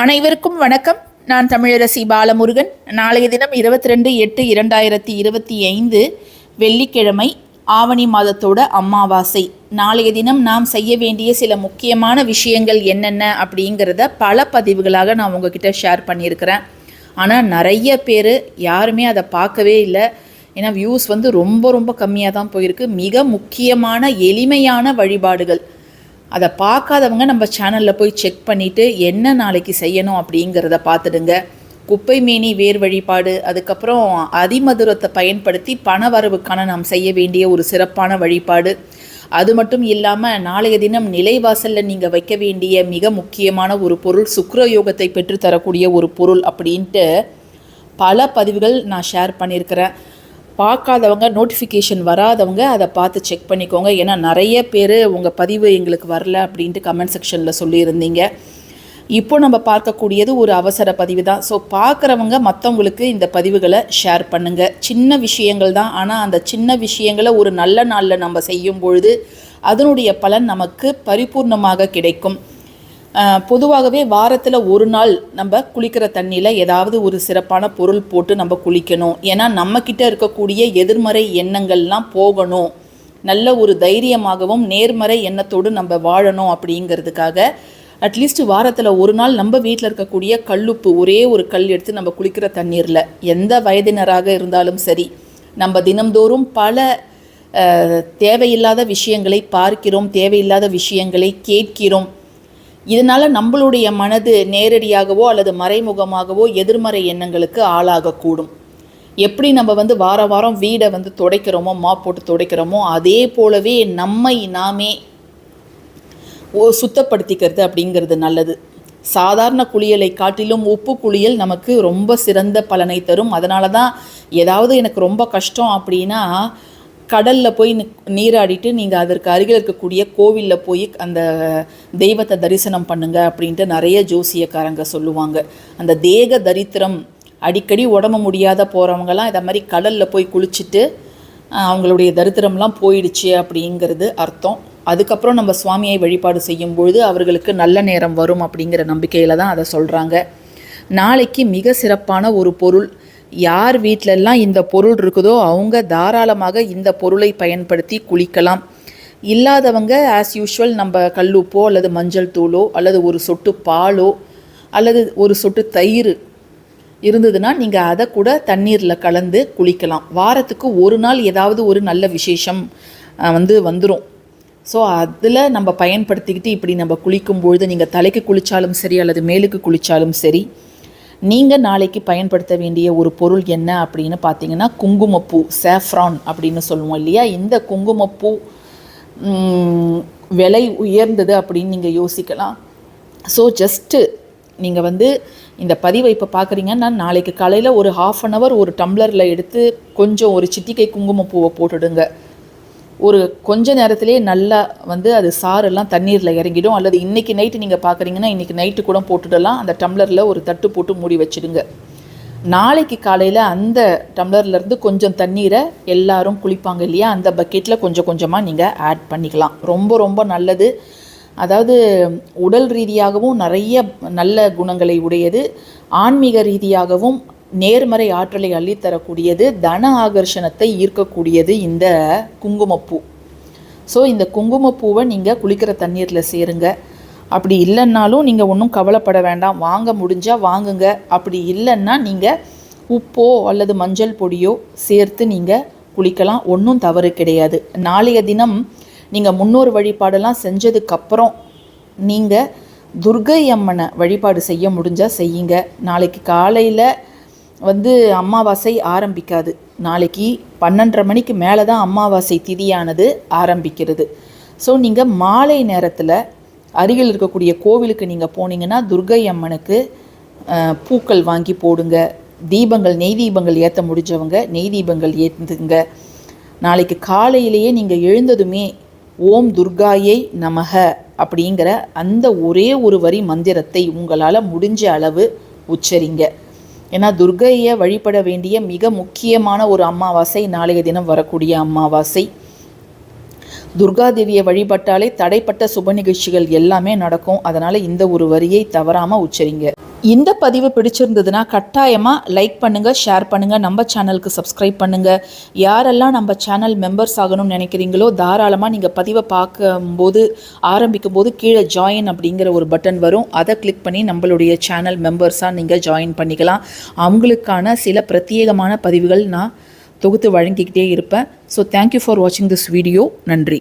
அனைவருக்கும் வணக்கம். நான் தமிழரசி பாலமுருகன். நாளைய தினம் இருபத்தி ரெண்டு எட்டு இரண்டாயிரத்தி இருபத்தி ஐந்து வெள்ளிக்கிழமை ஆவணி மாதத்தோட அமாவாசை. நாளைய தினம் நாம் செய்ய வேண்டிய சில முக்கியமான விஷயங்கள் என்னென்ன அப்படிங்கிறத பல பதிவுகளாக நான் உங்ககிட்ட ஷேர் பண்ணியிருக்கிறேன். ஆனால் நிறைய பேர் யாருமே அதை பார்க்கவே இல்லை. ஏன்னா வியூஸ் வந்து ரொம்ப ரொம்ப கம்மியாக தான் போயிருக்கு. மிக முக்கியமான எளிமையான வழிபாடுகள். அதை பார்க்காதவங்க நம்ம சேனலில் போய் செக் பண்ணிவிட்டு என்ன நாளைக்கு செய்யணும் அப்படிங்கிறத பார்த்துடுங்க. குப்பை மேனி வேர் வழிபாடு அதுக்கப்புறம் அதிமதுரத்தை பயன்படுத்தி பண வரவுக்கான நாம் செய்ய வேண்டிய ஒரு சிறப்பான வழிபாடு. அது மட்டும் இல்லாமல் நாளைய தினம் நிலைவாசலில் நீங்கள் வைக்க வேண்டிய மிக முக்கியமான ஒரு பொருள் சுக்ர யோகத்தை பெற்றுத்தரக்கூடிய ஒரு பொருள் அப்படின்ட்டு பல பதிவுகள் நான் ஷேர் பண்ணியிருக்கிறேன். பார்க்காதவங்க நோட்டிஃபிகேஷன் வராதவங்க அதை பார்த்து செக் பண்ணிக்கோங்க. ஏன்னா நிறைய பேர் உங்கள் பதிவு எங்களுக்கு வரல அப்படின்ட்டு கமெண்ட் செக்ஷனில் சொல்லியிருந்தீங்க. இப்போ நம்ம பார்க்கக்கூடியது ஒரு அவசர பதிவு தான். ஸோ பார்க்குறவங்க மற்றவங்களுக்கு இந்த பதிவுகளை ஷேர் பண்ணுங்கள் சின்ன விஷயங்கள் தான். ஆனால் அந்த சின்ன விஷயங்களை ஒரு நல்ல நாளில் நம்ம செய்யும் பொழுது அதனுடைய பலன் நமக்கு பரிபூர்ணமாக கிடைக்கும். பொதுவாகவே வாரத்தில் ஒரு நாள் நம்ம குளிக்கிற தண்ணியில் ஏதாவது ஒரு சிறப்பான பொருள் போட்டு நம்ம குளிக்கணும். ஏன்னா நம்மக்கிட்ட இருக்கக்கூடிய எதிர்மறை எண்ணங்கள்லாம் போகணும். நல்ல ஒரு தைரியமாகவும் நேர்மறை எண்ணத்தோடு நம்ம வாழணும் அப்படிங்கிறதுக்காக அட்லீஸ்ட் வாரத்தில் ஒரு நாள் நம்ம வீட்டில் இருக்கக்கூடிய கல்லுப்பு ஒரே ஒரு கல் எடுத்து நம்ம குளிக்கிற தண்ணீரில் எந்த வயதினராக இருந்தாலும் சரி நம்ம தினம்தோறும் பல தேவையில்லாத விஷயங்களை பார்க்கிறோம் தேவையில்லாத விஷயங்களை கேட்கிறோம். இதனால் நம்மளுடைய மனது நேரடியாகவோ அல்லது மறைமுகமாகவோ எதிர்மறை எண்ணங்களுக்கு ஆளாகக்கூடும். எப்படி நம்ம வந்து வார வாரம் வீடை வந்து துடைக்கிறோமோ மா போட்டு துடைக்கிறோமோ அதே போலவே நம்மை நாமே ஓ சுத்தப்படுத்திக்கிறது அப்படிங்கிறது நல்லது. சாதாரண குளியலை காட்டிலும் உப்பு குளியல் நமக்கு ரொம்ப சிறந்த பலனை தரும். அதனால தான் ஏதாவது எனக்கு ரொம்ப கஷ்டம் அப்படின்னா கடலில் போய் நீராடிட்டு நீங்கள் அதற்கு அருகில் இருக்கக்கூடிய கோவிலில் போய் அந்த தெய்வத்தை தரிசனம் பண்ணுங்க அப்படின்ட்டு நிறைய ஜோசியக்காரங்க சொல்லுவாங்க. அந்த தேக தரித்திரம் அடிக்கடி உடம்பு முடியாத போகிறவங்கலாம் இதை மாதிரி கடலில் போய் குளிச்சுட்டு அவங்களுடைய தரித்திரம்லாம் போயிடுச்சு அப்படிங்கிறது அர்த்தம். அதுக்கப்புறம் நம்ம சுவாமியை வழிபாடு செய்யும் பொழுது அவர்களுக்கு நல்ல நேரம் வரும் அப்படிங்கிற நம்பிக்கையில் தான் அதை சொல்கிறாங்க நாளைக்கு மிக சிறப்பான ஒரு பொருள் யார் வீட்டிலெல்லாம் இந்த பொருள் இருக்குதோ அவங்க தாராளமாக இந்த பொருளை பயன்படுத்தி குளிக்கலாம். இல்லாதவங்க ஆஸ் யூஷுவல் நம்ம கல்லுப்போ அல்லது மஞ்சள் தூளோ அல்லது ஒரு சொட்டு பாலோ அல்லது ஒரு சொட்டு தயிர் இருந்ததுன்னா நீங்கள் அதை கூட தண்ணீரில் கலந்து குளிக்கலாம். வாரத்துக்கு ஒரு நாள் ஏதாவது ஒரு நல்ல விசேஷம் வந்து வந்துடும் ஸோ அதில் நம்ம பயன்படுத்திக்கிட்டு இப்படி நம்ம குளிக்கும் பொழுது நீங்கள் தலைக்கு குளித்தாலும் சரி அல்லது மேலுக்கு குளித்தாலும் சரி நீங்கள் நாளைக்கு பயன்படுத்த வேண்டிய ஒரு பொருள் என்ன அப்படின்னு பார்த்தீங்கன்னா குங்குமப்பூ சேஃப்ரான் அப்படின்னு சொல்லுவோம் இல்லையா? இந்த குங்குமப்பூ விலை உயர்ந்தது அப்படின்னு நீங்கள் யோசிக்கலாம். ஸோ ஜஸ்ட்டு நீங்கள் வந்து இந்த பதிவை இப்போ பார்க்குறீங்கன்னா நாளைக்கு காலையில் ஒரு ஹாஃப் அன் ஹவர் ஒரு டம்ளரில் எடுத்து கொஞ்சம் ஒரு சிட்டிக்கை குங்குமப்பூவை போட்டுடுங்க. ஒரு கொஞ்ச நேரத்திலே நல்லா வந்து அது சாரெல்லாம் தண்ணீரில் இறங்கிடும். அல்லது இன்றைக்கி நைட்டு நீங்கள் பார்க்குறீங்கன்னா இன்றைக்கி நைட்டு கூட போட்டுடலாம். அந்த டம்ளரில் ஒரு தட்டு போட்டு மூடி வச்சிடுங்க. நாளைக்கு காலையில் அந்த டம்ளர்லேருந்து கொஞ்சம் தண்ணீரை எல்லாரும் குளிப்பாங்க இல்லையா? அந்த பக்கெட்டில் கொஞ்சம் கொஞ்சமாக நீங்கள் ஆட் பண்ணிக்கலாம். ரொம்ப ரொம்ப நல்லது. அதாவது உடல் ரீதியாகவும் நிறைய நல்ல குணங்களை உடையது. ஆன்மீக ரீதியாகவும் நேர்மறை ஆற்றலை அள்ளித்தரக்கூடியது தன ஆகர்ஷணத்தை ஈர்க்கக்கூடியது இந்த குங்குமப்பூ. ஸோ இந்த குங்குமப்பூவை நீங்கள் குளிக்கிற தண்ணீரில் சேருங்க. அப்படி இல்லைன்னாலும் நீங்கள் ஒன்றும் கவலைப்பட வேண்டாம். வாங்க முடிஞ்சால் வாங்குங்க. அப்படி இல்லைன்னா நீங்கள் உப்போ அல்லது மஞ்சள் பொடியோ சேர்த்து நீங்கள் குளிக்கலாம். ஒன்றும் தவறு கிடையாது. நாளைய தினம் நீங்கள் முன்னோர் வழிபாடெல்லாம் செஞ்சதுக்கப்புறம் நீங்கள் துர்கை அம்மனை வழிபாடு செய்ய முடிஞ்சால் செய்யுங்க. நாளைக்கு காலையில் வந்து அமாவாசை ஆரம்பிக்காது. நாளைக்கு பன்னெண்டரை மணிக்கு மேலே தான் அமாவாசை திதியானது ஆரம்பிக்கிறது. ஸோ நீங்கள் மாலை நேரத்தில் அருகில் இருக்கக்கூடிய கோவிலுக்கு நீங்கள் போனீங்கன்னா துர்கை அம்மனுக்கு பூக்கள் வாங்கி போடுங்க. தீபங்கள் நெய் தீபங்கள் ஏற்ற முடிஞ்சவங்க நெய் தீபங்கள் ஏற்றுங்க நாளைக்கு காலையிலேயே நீங்கள் எழுந்ததுமே ஓம் துர்காயை நமக அப்படிங்கிற அந்த ஒரே ஒரு வரி மந்திரத்தை உங்களால் முடிஞ்ச அளவு உச்சரிங்க. ஏன்னா துர்கையை வழிபட வேண்டிய மிக முக்கியமான ஒரு அமாவாசை நாளைய தினம் வரக்கூடிய அமாவாசை. துர்காதேவியை வழிபட்டாலே தடைப்பட்ட சுப நிகழ்ச்சிகள் எல்லாமே நடக்கும். அதனால் இந்த ஒரு வரியை தவறாமல் உச்சரிங்க. இந்த பதிவு பிடிச்சிருந்ததுன்னா கட்டாயமாக லைக் பண்ணுங்கள் ஷேர் பண்ணுங்கள் நம்ம சேனலுக்கு சப்ஸ்கிரைப் பண்ணுங்கள் யாரெல்லாம் நம்ம சேனல் மெம்பர்ஸ் ஆகணும்னு நினைக்கிறீங்களோ தாராளமாக நீங்கள் பதிவை பார்க்கும்போது ஆரம்பிக்கும் போது கீழே ஜாயின் அப்படிங்கிற ஒரு பட்டன் வரும். அதை கிளிக் பண்ணி நம்மளுடைய சேனல் மெம்பர்ஸாக நீங்கள் ஜாயின் பண்ணிக்கலாம். அவங்களுக்கான சில பிரத்யேகமான பதிவுகள் நான் தொகுத்து வழங்கிக்கிட்டே இருப்பேன். ஸோ தேங்க்யூ ஃபார் வாட்சிங் திஸ் வீடியோ நன்றி.